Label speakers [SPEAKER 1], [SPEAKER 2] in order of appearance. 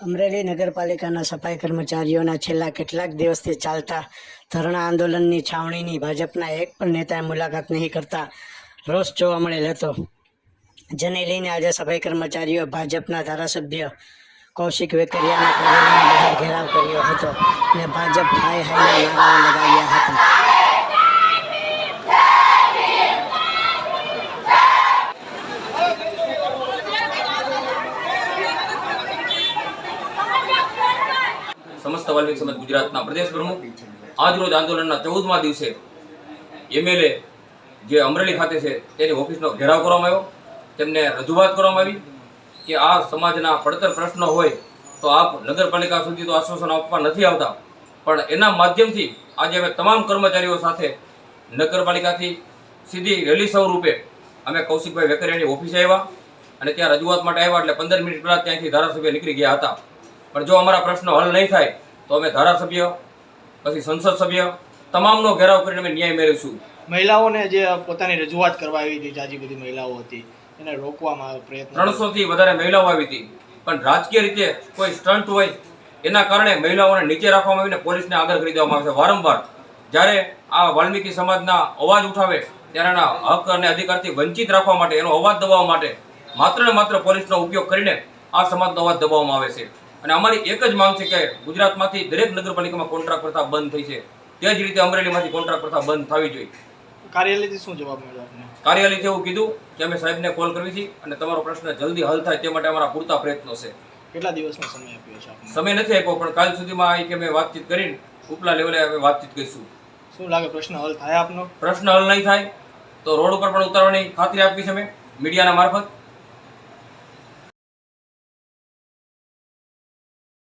[SPEAKER 1] અમરેલી નગરપાલિકાના સફાઈ કર્મચારીઓના છેલ્લા કેટલાક દિવસથી ચાલતા ધરણા આંદોલનની છાવણીની ભાજપના એક પણ નેતાએ મુલાકાત નહીં કરતા રોષ જોવા મળેલ હતો. જેને લઈને આજે સફાઈ કર્મચારીઓ ભાજપના ધારાસભ્ય કૌશિક વેકરિયાના કાર્યાલયની ઘેરાવ કર્યો હતો અને ભાજપ હાય હાય લગાવ્યા હતા.
[SPEAKER 2] સમસ્ત વાલ્મીકી સમાજ ગુજરાતના પ્રદેશ પ્રમુખ. આજરોજ આંદોલનના ચૌદમા દિવસે એમએલએ જે અમરેલી ખાતે છે તેની ઓફિસનો ઘેરાવ કરવામાં આવ્યો. તેમને રજૂઆત કરવામાં આવી કે આ સમાજના પડતર પ્રશ્નો હોય તો આપ નગરપાલિકા સુધી તો આશ્વાસન આપવા નથી આવતા. પણ એના માધ્યમથી આજે અમે તમામ કર્મચારીઓ સાથે નગરપાલિકાથી સીધી રેલી સ્વરૂપે અમે કૌશિકભાઈ વેકરિયાની ઓફિસે આવ્યા અને ત્યાં રજૂઆત માટે આવ્યા એટલે પંદર મિનિટ પહેલાં ત્યાંથી ધારાસભ્ય નીકળી ગયા હતા. પણ જો અમારા પ્રશ્નો હલ નહીં થાય તો અમે ધારાસભ્ય પછી સંસદ સભ્ય તમામનો ઘેરાવ કરીને અમે ન્યાય મેળવીશું.
[SPEAKER 3] મહિલાઓને જે પોતાની રજૂઆત કરવા આવી હતી જાજી બધી મહિલાઓ હતી એને રોકવામાં આવે પ્રયત્ન
[SPEAKER 2] ત્રણસો થી વધારે મહિલાઓ આવી હતી. પણ રાજકીય રીતે કોઈ સ્ટન્ટ હોય એના કારણે મહિલાઓને નીચે રાખવામાં આવીને પોલીસને આગળ કરી દેવામાં આવે છે. વારંવાર જ્યારે આ વાલ્મીકી સમાજના અવાજ ઉઠાવે ત્યારે એના હક અને અધિકારથી વંચિત રાખવા માટે એનો અવાજ દબાવવા માટે માત્ર ને માત્ર પોલીસનો ઉપયોગ કરીને આ સમાજનો અવાજ દબાવવામાં આવે છે. અને અમારી એક જ માંગ છે કે ગુજરાતમાંથી દરેક નગરપાલિકામાં કોન્ટ્રાક્ટ પ્રથા બંધ થઈ છે. તે જ રીતે અમરેલીમાંથી કોન્ટ્રાક્ટ પ્રથા બંધ થવી જોઈએ.
[SPEAKER 3] કાર્યાલયથી શું જવાબ મળ્યો
[SPEAKER 2] કાર્યાલયથી એવું કીધું કે અમે સાહેબને કોલ કરવી છે અને તમારો પ્રશ્ન જલ્દી હલ થાય તે માટે અમારા પૂરતા પ્રયત્નો છે.
[SPEAKER 3] કેટલા દિવસનો સમય આપ્યો છે
[SPEAKER 2] સમય નથી આપ્યો પણ કાલ સુધીમાં આ કે અમે વાતચીત કરીને ઉપલા લેવલે અમે વાતચીત કરીશું.
[SPEAKER 3] શું લાગે પ્રશ્ન હલ થાય આપનો?
[SPEAKER 2] પ્રશ્ન હલ નહીં થાય તો રોડ ઉપર પણ ઉતારવાની ખાતરી આપી છે અમે મીડિયાના મારફત.